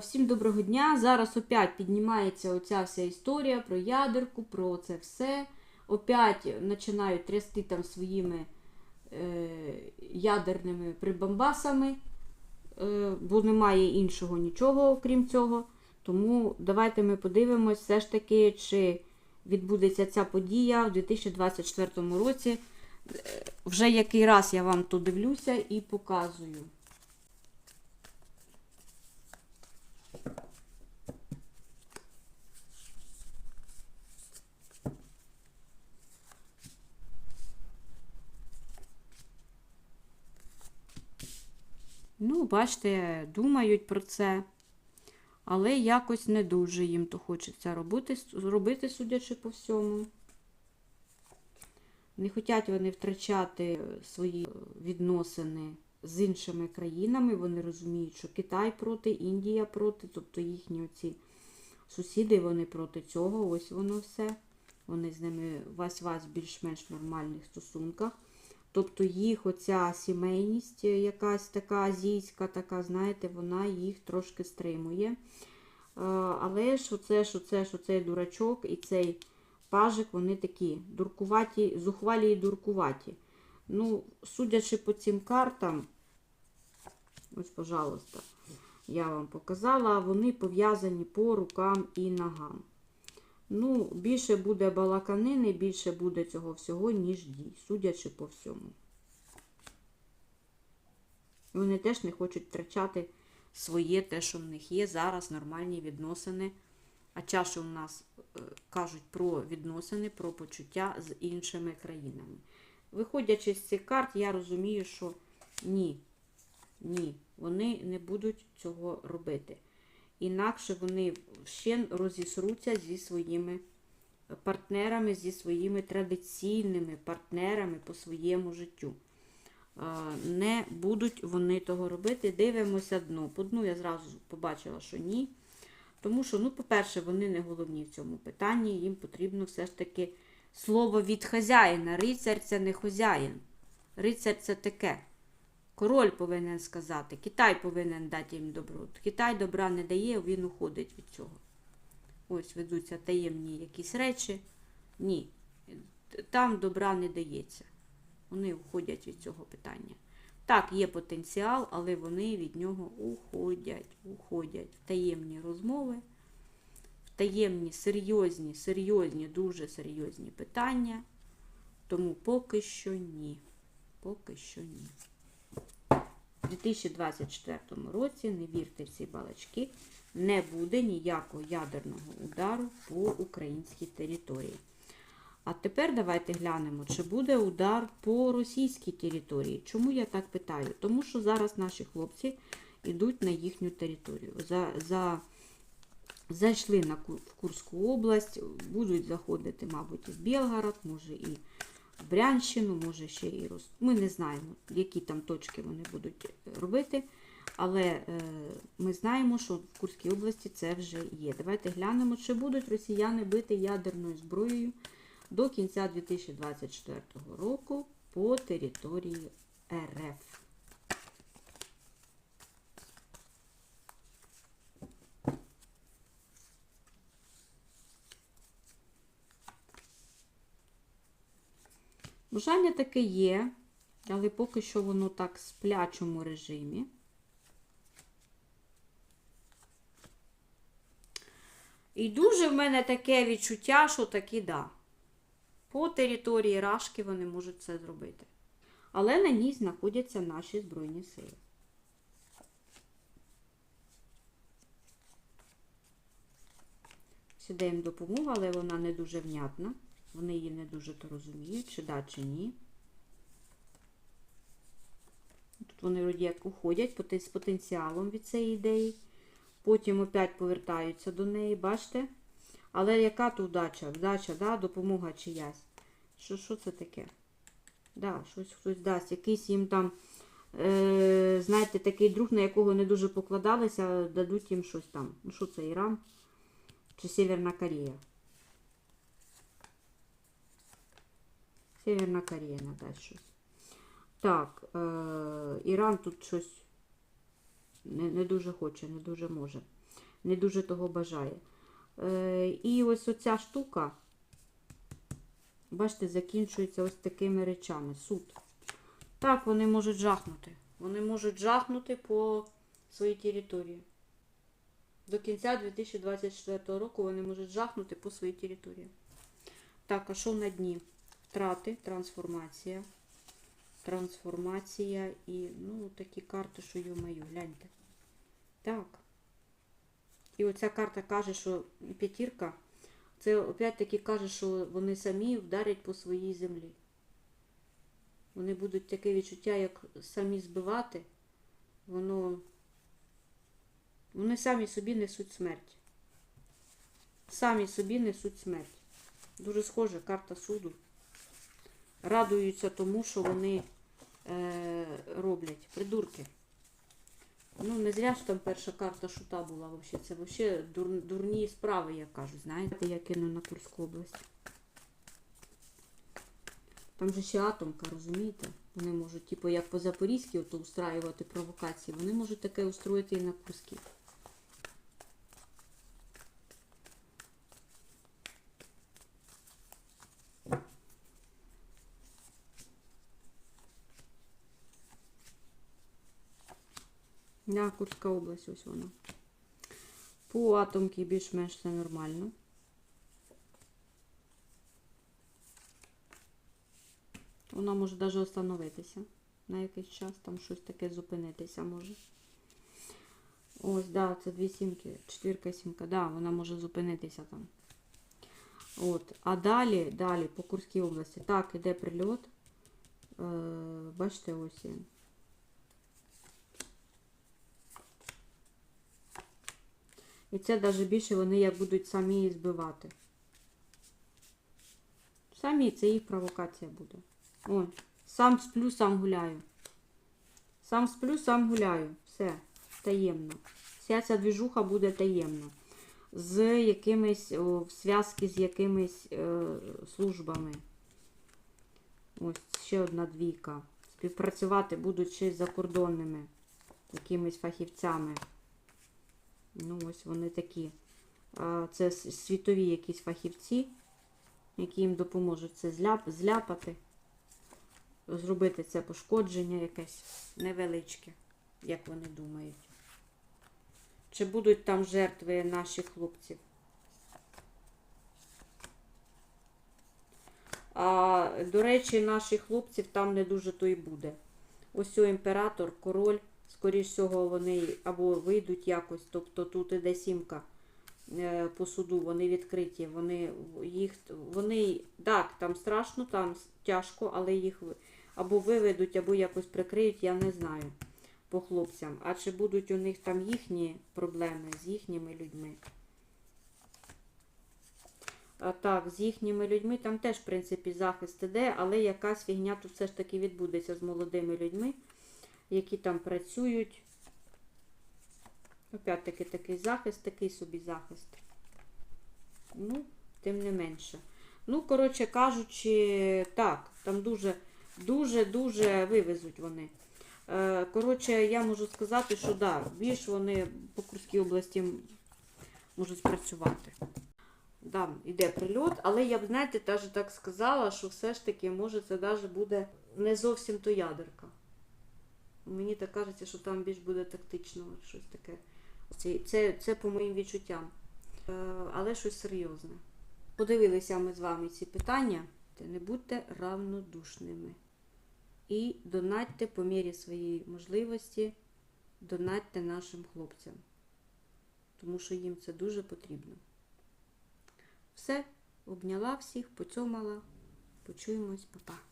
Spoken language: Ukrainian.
Всім доброго дня. Зараз опять піднімається оця вся історія про ядерку, про це все. Опять починають трясти там своїми е, ядерними прибамбасами, е, бо немає іншого нічого, окрім цього. Тому давайте ми подивимось все ж таки, чи відбудеться ця подія в 2024 році. Е, Вже який раз я вам то дивлюся і показую. Ну, бачите, думають про це, але якось не дуже їм то хочеться робити, робити, судячи по всьому. Не хочуть вони втрачати свої відносини з іншими країнами. Вони розуміють, що Китай проти, Індія проти, тобто їхні оці сусіди, вони проти цього. Ось воно все. Вони з ними вась-вась більш-менш нормальних стосунках. Тобто їх оця сімейність, якась така азійська, така, знаєте, вона їх трошки стримує. Е, Але ж оце, ж оце, ж оцей дурачок і цей пажик, вони такі дуркуваті, зухвалі і дуркуваті. Ну, судячи по цим картам, ось, пожалуйста, я вам показала, вони пов'язані по рукам і ногам. Ну, більше буде балаканини, більше буде цього всього, ніж дій, судячи по всьому. Вони теж не хочуть втрачати своє, те, що в них є зараз нормальні відносини. А чаще у нас е, кажуть про відносини, про почуття з іншими країнами. Виходячи з цих карт, я розумію, що ні, ні, вони не будуть цього робити. Інакше вони ще розісруться зі своїми партнерами, зі своїми традиційними партнерами по своєму життю. Не будуть вони того робити. Дивимося дно. По дну я зразу побачила, що ні. Тому що, ну, по-перше, вони не головні в цьому питанні. Їм потрібно все ж таки слово від хазяїна. Рицар це не хазяїн. Рицар це таке. Король повинен сказати, Китай повинен дати їм добро. Китай добра не дає, він уходить від цього. Ось ведуться таємні якісь речі. Ні, там добра не дається. Вони уходять від цього питання. Так, є потенціал, але вони від нього уходять, уходять в таємні розмови, в таємні серйозні, серйозні, дуже серйозні питання. Тому поки що ні. Поки що ні. У 2024 році, не вірте в ці балачки, не буде ніякого ядерного удару по українській території. А тепер давайте глянемо, чи буде удар по російській території. Чому я так питаю? Тому що зараз наші хлопці йдуть на їхню територію. За, за, Зайшли на в Курську область, будуть заходити, мабуть, і в Білгород, може і Брянщину, може ще і Рос... Ми не знаємо, які там точки вони будуть е, робити. Але е, ми знаємо, що в Курській області це вже є. Давайте глянемо, чи будуть росіяни бити ядерною зброєю до кінця 2024 року по території РФ. Бажання таке є, але поки що воно так в сплячому режимі. І дуже в мене таке відчуття, що таки да. По території Рашки вони можуть це зробити. Але на ній знаходяться наші Збройні сили. Сюди їм допомога, але вона не дуже внятна. Вони її не дуже то розуміють, чи да, чи ні. Тут вони вроді як уходять з потенціалом від цієї ідеї. Потім опять повертаються до неї, бачите? Але яка тут вдача? Вдача, да? допомога чиясь. Що, що це таке? Да, щось хтось дасть. Якийсь їм там, е, знаєте, такий друг, на якого не дуже покладалися, дадуть їм щось там. Ну що це, Іран? Чи Северна Корея? Северна Корея надасть щось. Так, е, Іран тут щось не, не дуже хоче, не дуже може. не дуже того бажає. Е, і ось оця штука, бачите, закінчується ось такими речами. Суд. Так, вони можуть жахнути. Вони можуть жахнути по своїй території. До кінця 2024 року вони можуть жахнути по своїй території. Так, а що на дні? Втрати, трансформація. Трансформація і, ну, такі карти, що ю-маю, гляньте. Так. І оця карта каже, що п'ятірка, це опять-таки каже, що вони самі вдарять по своїй землі. Вони будуть таке відчуття, як самі збивати, воно. Вони самі собі несуть смерть. Самі собі несуть смерть. Дуже схожа карта суду. Радуються тому, що вони е, роблять. Придурки. Ну, не зря ж там перша карта шута була взагалі. Це взагалі дур, дурні справи, як кажуть. Знаєте, я кину на Курську область. Там же ще атомка, розумієте? Вони можуть, типу, як по Запорізькій ото устраювати провокації, вони можуть таке устроїти і на Курській. Да, Курська область, ось вона. По атомки більш-менш все нормально. Вона може навіть остановитися на якийсь час, там щось таке зупинитися може. Ось, да, це дві сімки, четвірка сімка, да, вона може зупинитися там. От. А далі, далі, по Курській області. Так, іде прильот. Е, бачите, ось він. І це навіть більше вони як будуть самі збивати. Самі, це їх провокація буде. О, сам сплю, сам гуляю. Сам сплю, сам гуляю. Все, таємно. Вся ця двіжуха буде таємна. З якимись, о, в зв'язки з якимись е, службами. Ось ще одна двійка. Співпрацювати будуть ще з закордонними якимись фахівцями. Ну, ось вони такі. Це світові якісь фахівці, які їм допоможуть це зляп, зляпати, зробити це пошкодження якесь невеличке, як вони думають. Чи будуть там жертви наших хлопців? А, до речі, наших хлопців там не дуже то і буде. Ось о імператор, король, скоріш всього, вони або вийдуть якось, тобто тут іде сімка е, по суду, вони відкриті, вони їх, вони, так, там страшно, там тяжко, але їх або виведуть, або якось прикриють, я не знаю по хлопцям. А чи будуть у них там їхні проблеми з їхніми людьми? А, так, з їхніми людьми там теж, в принципі, захист іде, але якась фігня тут все ж таки відбудеться з молодими людьми, які там працюють. Опять-таки такий захист, такий собі захист. Ну, тим не менше. Ну, коротше кажучи, так, там дуже, дуже, дуже вивезуть вони. Е, Коротше, я можу сказати, що да, більш вони по Курській області можуть спрацювати. Да, іде прильот, але я б, знаєте, теж так сказала, що все ж таки, може, це навіть буде не зовсім то ядерка. Мені так кажеться, що там більш буде тактично щось таке. Це, це, це по моїм відчуттям. Е, але щось серйозне. Подивилися ми з вами ці питання. Не будьте равнодушними. І донатьте по мірі своєї можливості, донатьте нашим хлопцям. Тому що їм це дуже потрібно. Все, обняла всіх, поцьомала. Почуємось, па-па.